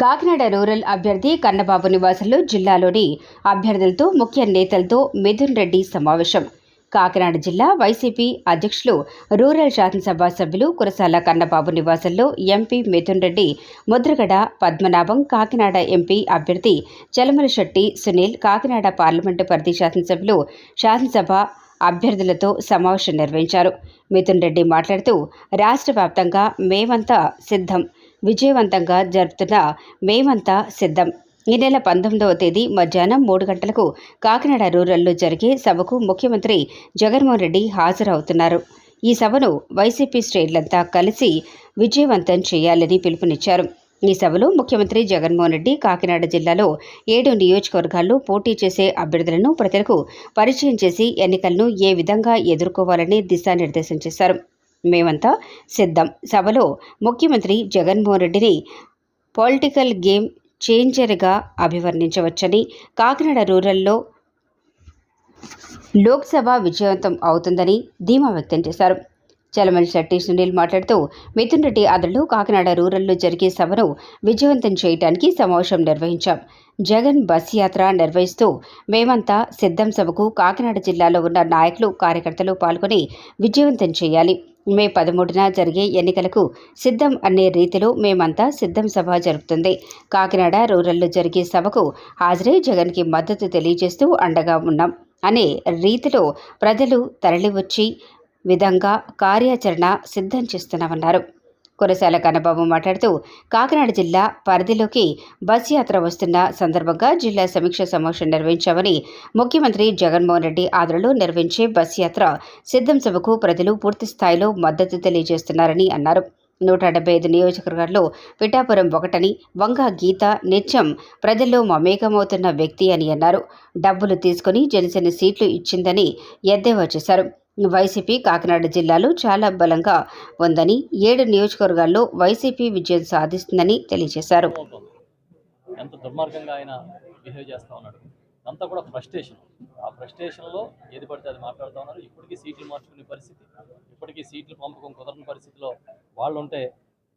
Kakinada rural అభ్యర్థి కన్నబాబు నివాసంలో జిల్లాలోని అభ్యర్థులతో ముఖ్య నేతలతో మిథున్ రెడ్డి సమావేశం. కాకినాడ జిల్లా వైసీపీ అధ్యక్షులు రూరల్ శాసనసభ సభ్యులు కురసాల కన్నబాబు నివాసంలో ఎంపీ మిథున్ రెడ్డి ముద్రగడ పద్మనాభం కాకినాడ ఎంపీ అభ్యర్థి చలమల శెట్టి సునీల్ కాకినాడ పార్లమెంటు పరిధి శాసనసభ్యులు శాసనసభ అభ్యర్థులతో సమావేశం నిర్వహించారు. మిథున్ రెడ్డి మాట్లాడుతూ రాష్ట్ర వ్యాప్తంగా మేమంతా సిద్ధం. విజయవంతంగా జరుపుతున్న మేమంతా సిద్ధం. ఈ నెల పంతొమ్మిదవ తేదీ మధ్యాహ్నం మూడు గంటలకు కాకినాడ రూరల్లో జరిగే సభకు ముఖ్యమంత్రి జగన్మోహన్ రెడ్డి హాజరవుతున్నారు. ఈ సభను వైసీపీ శ్రేణులంతా కలిసి విజయవంతం చేయాలని పిలుపునిచ్చారు. ఈ సభలో ముఖ్యమంత్రి జగన్మోహన్ రెడ్డి కాకినాడ జిల్లాలో ఏడు నియోజకవర్గాల్లో పోటీ చేసే అభ్యర్థులను ప్రజలకు పరిచయం చేసి ఎన్నికలను ఏ విధంగా ఎదుర్కోవాలని దిశానిర్దేశం చేశారు. మేమంతా సిద్ధం. సభలో ముఖ్యమంత్రి జగన్మోహన్ రెడ్డిని పొలిటికల్ గేమ్ చేంజర్గా అభివర్ణించవచ్చని కాకినాడ రూరల్లో లోక్సభ విజయవంతం అవుతుందని ధీమా వ్యక్తం చేశారు. చలమల్ శెట్టి సునీల్ మాట్లాడుతూ మిథున్ రెడ్డి ఆదరణలో కాకినాడ రూరల్లో జరిగే సభను విజయవంతం చేయడానికి సమావేశం నిర్వహించాం. జగన్ బస్ యాత్ర నిర్వహిస్తూ మేమంతా సిద్ధం సభకు కాకినాడ జిల్లాలో ఉన్న నాయకులు కార్యకర్తలు పాల్గొని విజయవంతం చేయాలి. మే పదమూడున జరిగే ఎన్నికలకు సిద్ధం అనే రీతిలో మేమంతా సిద్ధం సభ జరుపుతుంది. కాకినాడ రూరల్లో జరిగే సభకు హాజరై జగన్కి మద్దతు తెలియజేస్తూ అండగా ఉన్నాం. అనే రీతిలో ప్రజలు తరలివచ్చి విధంగా కార్యాచరణ సిద్ధం చేస్తున్నామన్నారు. కురసాల కన్నబాబు మాట్లాడుతూ కాకినాడ జిల్లా పరిధిలోకి బస్ యాత్ర వస్తున్న సందర్భంగా జిల్లా సమీక్ష సమావేశం నిర్వహించామని ముఖ్యమంత్రి జగన్మోహన్ రెడ్డి ఆదరణలో నిర్వహించే బస్ యాత్ర సిద్ధం సభకు ప్రజలు పూర్తి స్థాయిలో మద్దతు తెలియజేస్తున్నారని అన్నారు. నూట డెబ్బై ఐదు నియోజకవర్గాల్లో పిఠాపురం ఒకటని వంగ గీత నిత్యం ప్రజల్లో మమేకమవుతున్న వ్యక్తి అని అన్నారు. డబ్బులు తీసుకుని జనసేన సీట్లు ఇచ్చిందని ఎద్దేవా చేశారు. వైసీపీ కాకినాడ జిల్లాలో చాలా బలంగా ఉందని ఏడు నియోజకవర్గాల్లో వైసీపీ విజయం సాధిస్తుందని తెలియజేశారు. ఎంత దుర్మార్గంగా ఆయన బిహేవ్ చేస్తూ ఉన్నాడు. అంతా కూడా ఫ్రస్ట్రేషన్. ఆ ఫ్రస్ట్రేషన్లో ఏది పడితే అది మాట్లాడుతూ ఉన్నారు. ఇప్పటికీ సీట్లు మార్చుకునే పరిస్థితి ఇప్పటికీ సీట్లు పంపకం కుదరని పరిస్థితిలో వాళ్ళు ఉంటే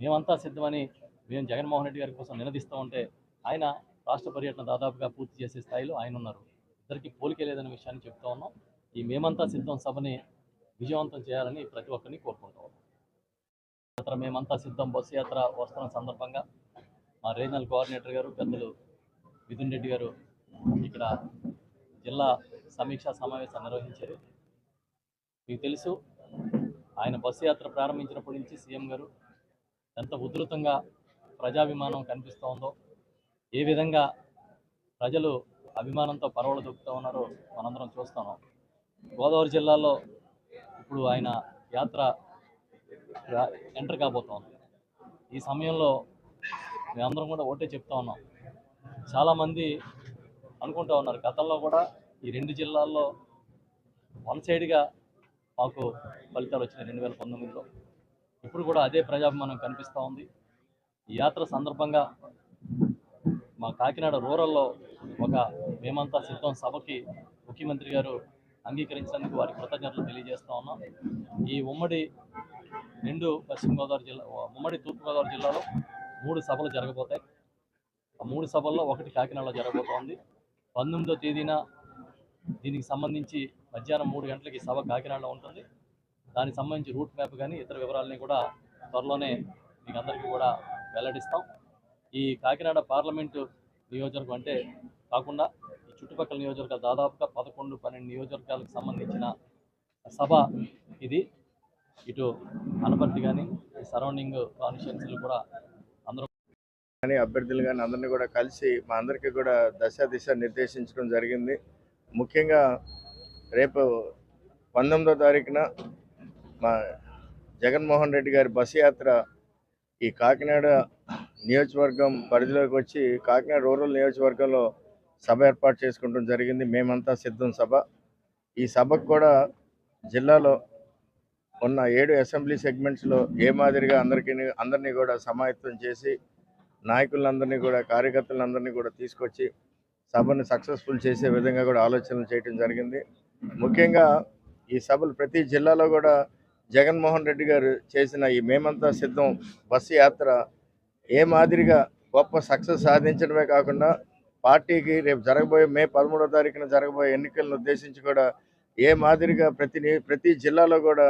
మేమంతా సిద్ధమని మేము జగన్మోహన్ రెడ్డి గారి కోసం నినదిస్తూ ఉంటే ఆయన రాష్ట్ర పర్యటన దాదాపుగా పూర్తి చేసే స్థాయిలో ఆయన ఉన్నారు ఇద్దరికి పోలికే లేదనే విషయాన్ని చెప్తా ఉన్నాం. ఈ మేమంతా సిద్ధం సభని విజయవంతం చేయాలని ప్రతి ఒక్కరిని కోరుకుంటాం. ఉన్నాం యాత్ర మేమంతా సిద్ధం బస్సు యాత్ర వస్తున్న సందర్భంగా మా రీజనల్ కోఆర్డినేటర్ గారు పెద్దలు మిథున్ రెడ్డి గారు ఇక్కడ జిల్లా సమీక్షా సమావేశం నిర్వహించారు. మీకు తెలుసు ఆయన బస్సు యాత్ర ప్రారంభించినప్పటి నుంచి సీఎం గారు ఎంత ఉధృతంగా ప్రజాభిమానం కనిపిస్తోందో ఏ విధంగా ప్రజలు అభిమానంతో పరవలు దొక్కుతూ ఉన్నారో మనందరం చూస్తున్నాం. గోదావరి జిల్లాలో ఇప్పుడు ఆయన యాత్ర ఎంటర్ కాబోతోంది ఈ సమయంలో మేమందరం కూడా ఒకటే చెప్తా ఉన్నాం. చాలామంది అనుకుంటా ఉన్నారు గతంలో కూడా ఈ రెండు జిల్లాల్లో వన్ సైడ్గా మాకు ఫలితాలు వచ్చినాయి రెండు వేల పంతొమ్మిదిలో. ఇప్పుడు కూడా అదే ప్రజాభిమానం కనిపిస్తూ ఉంది. ఈ యాత్ర సందర్భంగా మా కాకినాడ రూరల్లో ఒక మేమంతా సిద్ధం సభకి ముఖ్యమంత్రి గారు అంగీకరించినందుకు వారికి కృతజ్ఞతలు తెలియజేస్తా ఉన్నాం. ఈ ఉమ్మడి రెండు పశ్చిమ గోదావరి జిల్లా ఉమ్మడి తూర్పుగోదావరి జిల్లాలో మూడు సభలు జరగబోతాయి. ఆ మూడు సభల్లో ఒకటి కాకినాడలో జరగబోతోంది. పంతొమ్మిదో తేదీన దీనికి సంబంధించి మధ్యాహ్నం మూడు గంటలకి సభ కాకినాడలో ఉంటుంది. దానికి సంబంధించి రూట్ మ్యాప్ కానీ ఇతర వివరాలని కూడా త్వరలోనే మీకు అందరికీ కూడా వెల్లడిస్తాం. ఈ కాకినాడ పార్లమెంటు నియోజకవర్గం అంటే కాకుండా చుట్టుపక్కల నియోజకవర్గాలు దాదాపుగా పదకొండు పన్నెండు నియోజకవర్గాలకు సంబంధించిన సభ ఇది. ఇటు అనపర్తి కానీ సరౌండింగ్ కాన్స్టిట్యున్సీలు కూడా అందరూ కానీ అభ్యర్థులు కానీ అందరినీ కూడా కలిసి మా అందరికీ కూడా దశ దిశ నిర్దేశించడం జరిగింది. ముఖ్యంగా రేపు పంతొమ్మిదో తారీఖున మా జగన్మోహన్ రెడ్డి గారి బస్సు యాత్ర ఈ కాకినాడ నియోజకవర్గం పరిధిలోకి వచ్చి కాకినాడ రూరల్ నియోజకవర్గంలో సభ ఏర్పాటు చేసుకోవడం జరిగింది. మేమంతా సిద్ధం సభ. ఈ సభకు కూడా జిల్లాలో ఉన్న ఏడు అసెంబ్లీ సెగ్మెంట్స్లో ఏ మాదిరిగా అందరికీ అందరినీ కూడా సమాయత్తం చేసి నాయకులందరినీ కూడా కార్యకర్తలందరినీ కూడా తీసుకొచ్చి సభను సక్సెస్ఫుల్ చేసే విధంగా కూడా ఆలోచనలు చేయడం జరిగింది. ముఖ్యంగా ఈ సభలు ప్రతి జిల్లాలో కూడా జగన్మోహన్ రెడ్డి గారు చేసిన ఈ మేమంతా సిద్ధం బస్సు యాత్ర ఏ మాదిరిగా గొప్ప సక్సెస్ సాధించడమే కాకుండా పార్టీకి రేపు జరగబోయే మే పదమూడో తారీఖున జరగబోయే ఎన్నికలను ఉద్దేశించి కూడా ఏ మాదిరిగా ప్రతి ప్రతి జిల్లాలో కూడా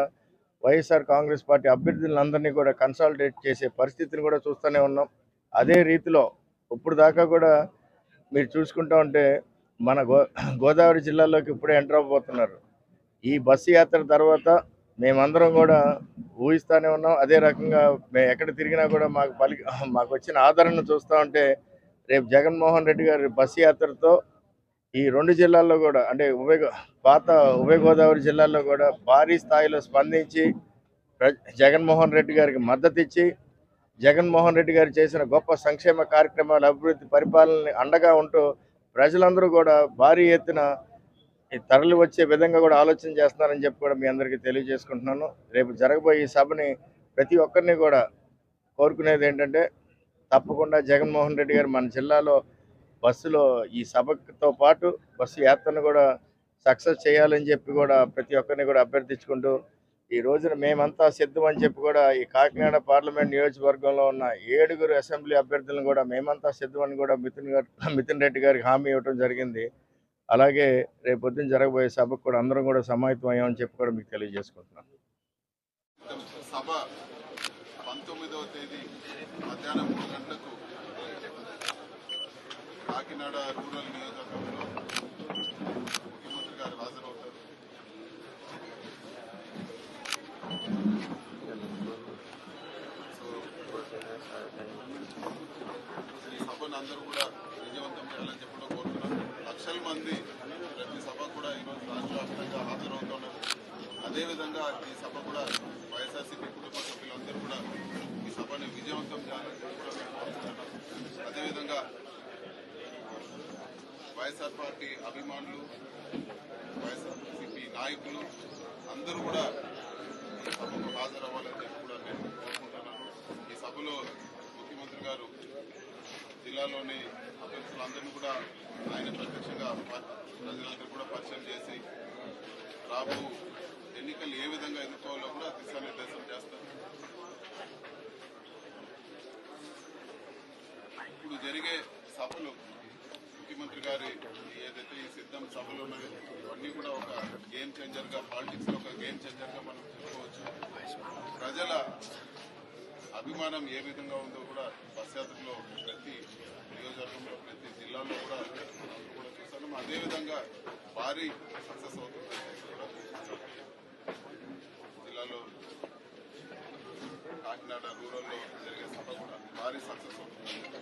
వైఎస్ఆర్ కాంగ్రెస్ పార్టీ అభ్యర్థులందరినీ కూడా కన్సాలిడేట్ చేసే పరిస్థితిని కూడా చూస్తూనే ఉన్నాం. అదే రీతిలో ఇప్పుడు దాకా కూడా మీరు చూసుకుంటా ఉంటే మన గో గోదావరి జిల్లాలోకి ఇప్పుడే ఎంటర్ అవ్వబోతున్నారు. ఈ బస్సు యాత్ర తర్వాత మేమందరం కూడా ఊహిస్తూనే ఉన్నాం. అదే రకంగా మేము ఎక్కడ తిరిగినా కూడా మాకు పలి మాకు వచ్చిన ఆదరణ చూస్తూ ఉంటే రేపు జగన్మోహన్ రెడ్డి గారి బస్సు యాత్రతో ఈ రెండు జిల్లాల్లో కూడా అంటే ఉభయ పాత ఉభయ గోదావరి జిల్లాల్లో కూడా భారీ స్థాయిలో స్పందించి జగన్మోహన్ రెడ్డి గారికి మద్దతు ఇచ్చి జగన్మోహన్ రెడ్డి గారు చేసిన గొప్ప సంక్షేమ కార్యక్రమాల అభివృద్ధి పరిపాలనని అండగా ఉంటూ ప్రజలందరూ కూడా భారీ ఎత్తున ఈ తరలి వచ్చే విధంగా కూడా ఆలోచన చేస్తున్నారని చెప్పి కూడా మీ అందరికీ తెలియజేసుకుంటున్నాను. రేపు జరగబోయే ఈ సభని ప్రతి ఒక్కరిని కూడా కోరుకునేది ఏంటంటే తప్పకుండా జగన్మోహన్ రెడ్డి గారు మన జిల్లాలో బస్సులో ఈ సభతో పాటు బస్సు యాత్రను కూడా సక్సెస్ చేయాలని చెప్పి కూడా ప్రతి ఒక్కరిని కూడా అభ్యర్థించుకుంటూ ఈ రోజున మేమంతా సిద్ధం అని చెప్పి కూడా ఈ కాకినాడ పార్లమెంట్ నియోజకవర్గంలో ఉన్న ఏడుగురు అసెంబ్లీ అభ్యర్థులను కూడా మేమంతా సిద్ధం అని కూడా మిథున్ గారు మిథున్ రెడ్డి గారికి హామీ ఇవ్వడం జరిగింది. అలాగే రేపు పొద్దున్న జరగబోయే సభకు కూడా అందరం కూడా సమాహితం అయ్యామని చెప్పి కూడా మీకు తెలియజేసుకుంటున్నాం. సభ పంతొమ్మిదవ తేదీ మధ్యాహ్నం మూడు గంటలకు కాకినాడ రూరల్ నియోజకవర్గంలో ముఖ్యమంత్రి గారు హాజరవుతారు. సో ఈ సభను అందరూ కూడా విజయవంతం చేయాలని చెప్పడం కోరుతున్నాం. లక్షల మంది ప్రతి సభ కూడా ఈరోజు రాష్ట్ర వ్యాప్తంగా హాజరవుతున్నారు. అదేవిధంగా ఈ సభ కూడా వైఎస్ఆర్సీపీ కుటుంబ సభ్యులందరూ కూడా ఈ సభని విజయవంతం కూడా అదేవిధంగా వైఎస్ఆర్ పార్టీ అభిమానులు వైఎస్ఆర్సీపీ నాయకులు అందరూ కూడా సభకు హాజరవ్వాలని చెప్పి కూడా నేను కోరుకుంటున్నాను. ఈ సభలో ముఖ్యమంత్రి గారు జిల్లాలోని అభ్యర్థులందరినీ కూడా ఆయన ప్రత్యక్షంగా ప్రజలందరూ కూడా పరిచయం చేసి రాబో ఎన్నికలు ఏ విధంగా ఎదుర్కోవాలో కూడా దిశానిర్దేశం చేస్తారు ఇప్పుడు జరిగే సభలు ముఖ్యమంత్రి గారి ఏదైతే ఈ సిద్ధం సభలు ఉన్నాయో ఇవన్నీ కూడా ఒక గేమ్ చేంజర్గా పాలిటిక్స్లో ఒక గేమ్ చేంజర్గా మనం చెప్పుకోవచ్చు. ప్రజల అభిమానం ఏ విధంగా ఉందో కూడా బస్ యాత్రలో ప్రతి నియోజకవర్గంలో ప్రతి జిల్లాలో కూడా కూడా చూసాము అదేవిధంగా భారీ సక్సెస్ అవుతుంది. జిల్లాలో కాకినాడ రూరల్లో జరిగే సభ కూడా భారీ సక్సెస్ అవుతుంది.